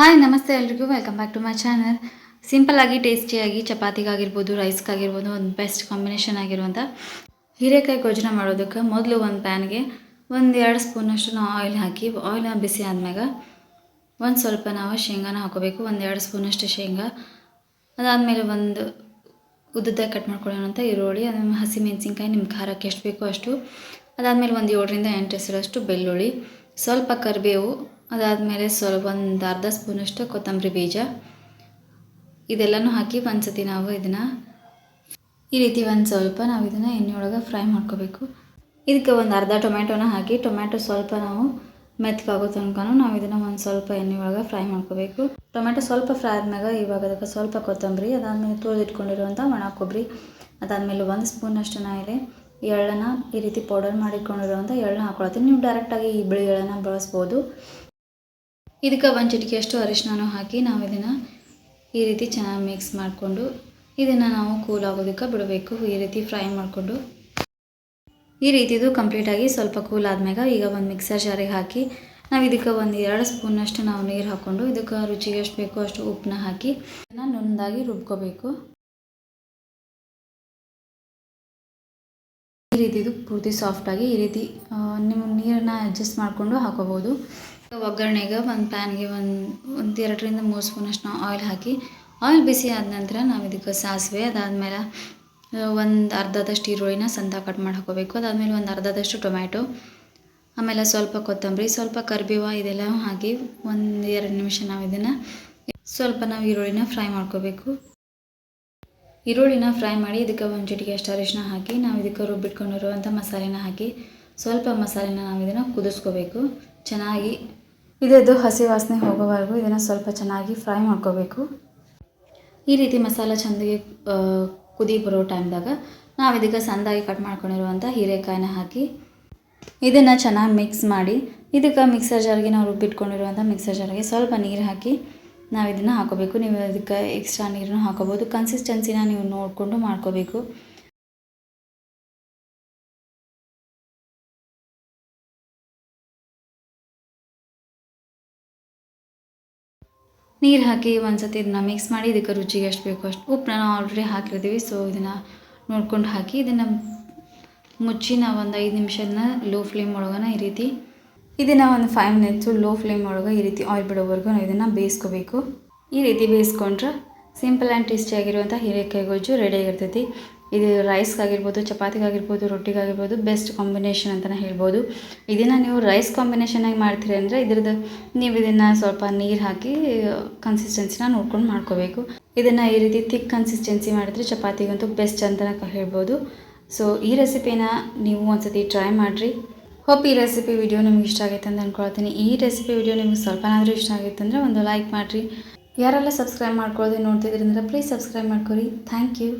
Hi ನಮಸ್ತೆ ಎಲ್ರಿಗೂ. Welcome back to my channel ಸಿಂಪಲ್ಲಾಗಿ ಟೇಸ್ಟಿಯಾಗಿ ಚಪಾತಿಗಾಗಿರ್ಬೋದು ರೈಸ್ಗಾಗಿರ್ಬೋದು ಒಂದು ಬೆಸ್ಟ್ ಕಾಂಬಿನೇಷನ್ ಆಗಿರುವಂಥ ಹೀರೆಕಾಯಿ ಗೊಜ್ಜನ ಮಾಡೋದಕ್ಕೆ ಮೊದಲು ಒಂದು ಪ್ಯಾನ್ಗೆ ಒಂದು ಎರಡು ಸ್ಪೂನಷ್ಟು ನಾವು ಆಯಿಲ್ ಹಾಕಿ ಆಯಿಲ್ ಬಿಸಿ ಆದಮ್ಯಾಗ ಒಂದು ಸ್ವಲ್ಪ ನಾವು ಶೇಂಗಾನ ಹಾಕೋಬೇಕು. ಒಂದು ಎರಡು ಸ್ಪೂನಷ್ಟು ಶೇಂಗಾ. ಅದಾದಮೇಲೆ ಒಂದು ಉದ್ದದಾಗಿ ಕಟ್ ಮಾಡ್ಕೊಳ್ಳೋಣಂತ ಈರುಳ್ಳಿ, ಅದನ್ನು ಹಸಿಮೆಣಸಿನ್ಕಾಯಿ ನಿಮ್ಗೆ ಖಾರಕ್ಕೆ ಎಷ್ಟು ಬೇಕೋ ಅಷ್ಟು. ಅದಾದಮೇಲೆ ಒಂದು ಏಳರಿಂದ ಎಂಟು ಹೆಸರಷ್ಟು ಬೆಳ್ಳುಳ್ಳಿ. ಸ್ವಲ್ಪ ಕರಿಬೇವು ಅದಾದಮೇಲೆ ಸ್ವಲ್ಪ ಒಂದು ಅರ್ಧ ಸ್ಪೂನಷ್ಟು ಕೊತ್ತಂಬರಿ ಬೀಜ. ಇದೆಲ್ಲನೂ ಹಾಕಿ ಒಂದು ಸತಿ ನಾವು ಇದನ್ನು ಈ ರೀತಿ ಒಂದು ಸ್ವಲ್ಪ ನಾವು ಇದನ್ನು ಎಣ್ಣೆಯೊಳಗೆ ಫ್ರೈ ಮಾಡ್ಕೋಬೇಕು. ಇದಕ್ಕೆ ಒಂದು ಅರ್ಧ ಟೊಮ್ಯಾಟೊನ ಹಾಕಿ ಟೊಮ್ಯಾಟೊ ಸ್ವಲ್ಪ ನಾವು ಮೆತ್ತಗಾಗೋ ತನಕ ನಾವು ಇದನ್ನು ಒಂದು ಸ್ವಲ್ಪ ಎಣ್ಣೆ ಒಳಗೆ ಫ್ರೈ ಮಾಡ್ಕೋಬೇಕು. ಟೊಮ್ಯಾಟೊ ಸ್ವಲ್ಪ ಫ್ರೈ ಆದ್ಮ್ಯಾಗ ಇವಾಗ ಅದಕ್ಕೆ ಸ್ವಲ್ಪ ಕೊತ್ತಂಬರಿ, ಅದಾದಮೇಲೆ ತೊಳೆದಿಟ್ಕೊಂಡಿರುವಂಥ ಒಣ ಕೊಬ್ಬರಿ ಅದಾದಮೇಲೆ ಒಂದು ಸ್ಪೂನಷ್ಟು ನಾ ಇಲ್ಲಿ ಎಳ್ಳನ್ನು ಈ ರೀತಿ ಪೌಡರ್ ಮಾಡಿಟ್ಕೊಂಡಿರುವಂಥ ಎಳ್ಳನ್ನ ಹಾಕ್ಕೊಳತ್ತೀನಿ ನೀವು ಡೈರೆಕ್ಟಾಗಿ ಈ ಬಿಳಿ ಎಳ್ಳನ್ನು ಬಳಸ್ಬೋದು. ಇದಕ್ಕೆ ಒಂದು ಚಿಟಿಕೆಯಷ್ಟು ಅರಿಶಿನ ಹಾಕಿ ನಾವು ಇದನ್ನು ಈ ರೀತಿ ಚೆನ್ನಾಗಿ ಮಿಕ್ಸ್ ಮಾಡಿಕೊಂಡು ಇದನ್ನು ನಾವು ಕೂಲ್ ಆಗೋದಕ್ಕೆ ಬಿಡಬೇಕು. ಈ ರೀತಿ ಫ್ರೈ ಮಾಡಿಕೊಂಡು ಈ ರೀತಿದು ಕಂಪ್ಲೀಟಾಗಿ ಸ್ವಲ್ಪ ಕೂಲ್ ಆದ್ಮ್ಯಾಗ ಈಗ ಒಂದು ಮಿಕ್ಸರ್ ಜಾರಿಗೆ ಹಾಕಿ ನಾವು ಇದಕ್ಕೆ ಒಂದು ಎರಡು ಸ್ಪೂನಷ್ಟು ನಾವು ನೀರು ಹಾಕ್ಕೊಂಡು ಇದಕ್ಕೆ ರುಚಿಗೆ ಎಷ್ಟು ಬೇಕೋ ಅಷ್ಟು ಉಪ್ಪನ್ನ ಹಾಕಿ ಇದನ್ನು ನುಣ್ಣದಾಗಿ ರುಬ್ಕೋಬೇಕು. ರೀತಿದು ಪೂರ್ತಿ ಸಾಫ್ಟಾಗಿ ಈ ರೀತಿ ನಿಮ್ಮ ನೀರನ್ನು ಅಡ್ಜಸ್ಟ್ ಮಾಡಿಕೊಂಡು ಹಾಕೋಬೋದು. ಒಗ್ಗರಣೆಗೆ ಒಂದು ಪ್ಯಾನ್ಗೆ ಒಂದು ಒಂದು ಎರಡರಿಂದ ಮೂರು ಸ್ಪೂನಷ್ಟು ನಾವು ಆಯಿಲ್ ಹಾಕಿ ಆಯಿಲ್ ಬಿಸಿ ಆದ ನಂತರ ನಾವು ಇದಕ್ಕೆ ಸಾಸಿವೆ, ಅದಾದಮೇಲೆ ಒಂದು ಅರ್ಧದಷ್ಟು ಈರುಳ್ಳಿನ ಸಂತ ಕಟ್ ಮಾಡಿ ಹಾಕೋಬೇಕು. ಅದಾದಮೇಲೆ ಒಂದು ಅರ್ಧದಷ್ಟು ಟೊಮ್ಯಾಟೊ, ಆಮೇಲೆ ಸ್ವಲ್ಪ ಕೊತ್ತಂಬರಿ, ಸ್ವಲ್ಪ ಕರಿಬೇವು ಇದೆಲ್ಲ ಹಾಕಿ ಒಂದು ಎರಡು ನಿಮಿಷ ನಾವು ಇದನ್ನು, ಸ್ವಲ್ಪ ನಾವು ಈರುಳ್ಳಿನ ಫ್ರೈ ಮಾಡ್ಕೋಬೇಕು. ಈರುಳ್ಳಿನ ಫ್ರೈ ಮಾಡಿ ಇದಕ್ಕೆ ಒಂದು ಚಿಟಿಕೆ ಅಷ್ಟು ಅರಿಶಿನ ಹಾಕಿ ನಾವು ಇದಕ್ಕೆ ರುಬ್ಬಿಟ್ಕೊಂಡಿರುವಂಥ ಮಸಾಲೆನ ಹಾಕಿ ಸ್ವಲ್ಪ ಮಸಾಲೆನ ನಾವು ಇದನ್ನು ಕುದಿಸ್ಕೋಬೇಕು. ಚೆನ್ನಾಗಿ ಇದೆದ್ದು ಹಸಿ ವಾಸನೆ ಹೋಗೋವರೆಗೂ ಇದನ್ನು ಸ್ವಲ್ಪ ಚೆನ್ನಾಗಿ ಫ್ರೈ ಮಾಡ್ಕೋಬೇಕು. ಈ ರೀತಿ ಮಸಾಲೆ ಚೆಂದಾಗಿ ಕುದಿ ಬರೋ ಟೈಮ್ದಾಗ ನಾವು ಇದಕ್ಕೆ ಸಣ್ಣದಾಗಿ ಕಟ್ ಮಾಡ್ಕೊಂಡಿರುವಂಥ ಹೀರೆಕಾಯಿನ ಹಾಕಿ ಇದನ್ನು ಚೆನ್ನಾಗಿ ಮಿಕ್ಸ್ ಮಾಡಿ ಇದಕ್ಕೆ ಮಿಕ್ಸರ್ ಜಾರ್ಗೆ ನಾವು ರುಬ್ಬಿಟ್ಕೊಂಡಿರುವಂಥ ಮಿಕ್ಸರ್ ಜಾರ್ಗೆ ಸ್ವಲ್ಪ ನೀರು ಹಾಕಿ ನಾವು ಇದನ್ನು ಹಾಕೋಬೇಕು. ನೀವು ಅದಕ್ಕೆ ಎಕ್ಸ್ಟ್ರಾ ನೀರನ್ನು ಹಾಕೋಬೋದು. ಕನ್ಸಿಸ್ಟೆನ್ಸಿನ ನೀವು ನೋಡಿಕೊಂಡು ಮಾಡ್ಕೋಬೇಕು. ನೀರು ಹಾಕಿ ಒಂದು ಸತಿ ಇದನ್ನ ಮಿಕ್ಸ್ ಮಾಡಿ ಇದಕ್ಕೆ ರುಚಿಗೆ ಎಷ್ಟು ಬೇಕು ಅಷ್ಟು ಉಪ್ಪು ನಾವು ಆಲ್ರೆಡಿ ಹಾಕಿರ್ತೀವಿ. ಸೊ ಇದನ್ನು ನೋಡ್ಕೊಂಡು ಹಾಕಿ ಇದನ್ನು ಮುಚ್ಚಿ ನಾವು ಒಂದು ಐದು ನಿಮಿಷನ ಲೋ ಫ್ಲೇಮ್ ಒಳಗನ ಈ ರೀತಿ ಇದನ್ನು ಒಂದು ಫೈವ್ ಮಿನಿಟ್ಸು ಲೋ ಫ್ಲೇಮ್ ಒಳಗೆ ಈ ರೀತಿ ಆಯಿಲ್ ಬಿಡೋವರೆಗೂ ನಾವು ಇದನ್ನು ಬೇಯಿಸ್ಕೋಬೇಕು. ಈ ರೀತಿ ಬೇಯಿಸ್ಕೊಂಡ್ರೆ ಸಿಂಪಲ್ ಆ್ಯಂಡ್ ಟೇಸ್ಟಿಯಾಗಿರುವಂಥ ಹೀರೆಕಾಯಿ ಗೊಜ್ಜು ರೆಡಿಯಾಗಿರ್ತೈತಿ ಇದು ರೈಸ್ಗಾಗಿರ್ಬೋದು ಚಪಾತಿಗಾಗಿರ್ಬೋದು ರೊಟ್ಟಿಗಾಗಿರ್ಬೋದು ಬೆಸ್ಟ್ ಕಾಂಬಿನೇಷನ್ ಅಂತಲೇ ಹೇಳ್ಬೋದು. ಇದನ್ನು ನೀವು ರೈಸ್ ಕಾಂಬಿನೇಷನಾಗಿ ಮಾಡ್ತೀರಿ ಅಂದರೆ ಇದ್ರದ್ದು ನೀವು ಇದನ್ನು ಸ್ವಲ್ಪ ನೀರು ಹಾಕಿ ಕನ್ಸಿಸ್ಟೆನ್ಸಿನ ನೋಡ್ಕೊಂಡು ಮಾಡ್ಕೋಬೇಕು. ಇದನ್ನು ಈ ರೀತಿ ಥಿಕ್ ಕನ್ಸಿಸ್ಟೆನ್ಸಿ ಮಾಡಿದ್ರೆ ಚಪಾತಿಗಂತೂ ಬೆಸ್ಟ್ ಅಂತಲೇ ಹೇಳ್ಬೋದು. ಸೊ ಈ ರೆಸಿಪಿನ ನೀವು ಒಂದ್ಸತಿ ಟ್ರೈ ಮಾಡಿರಿ. ಹೋಪ್ ಈ ರೆಸಿಪಿ ವಿಡಿಯೋ ನಿಮ್ಗೆ ಇಷ್ಟ ಆಗೈತೆ ಅಂತ ಅಂದ್ಕೊಳ್ತೀನಿ ಈ ರೆಸಿಪಿ ವಿಡಿಯೋ ನಿಮ್ಗೆ ಸ್ವಲ್ಪನಾದರೂ ಇಷ್ಟ ಆಗೈತೆ ಅಂದರೆ ಒಂದು ಲೈಕ್ ಮಾಡಿರಿ. ಯಾರೆಲ್ಲ ಸಬ್ಸ್ಕ್ರೈಬ್ ಮಾಡ್ಕೊಳ್ಳೋದೇ ಅಂದರೆ ಪ್ಲೀಸ್ ಸಬ್ಸ್ಕ್ರೈಬ್ ಮಾಡ್ಕೊರಿ. Thank you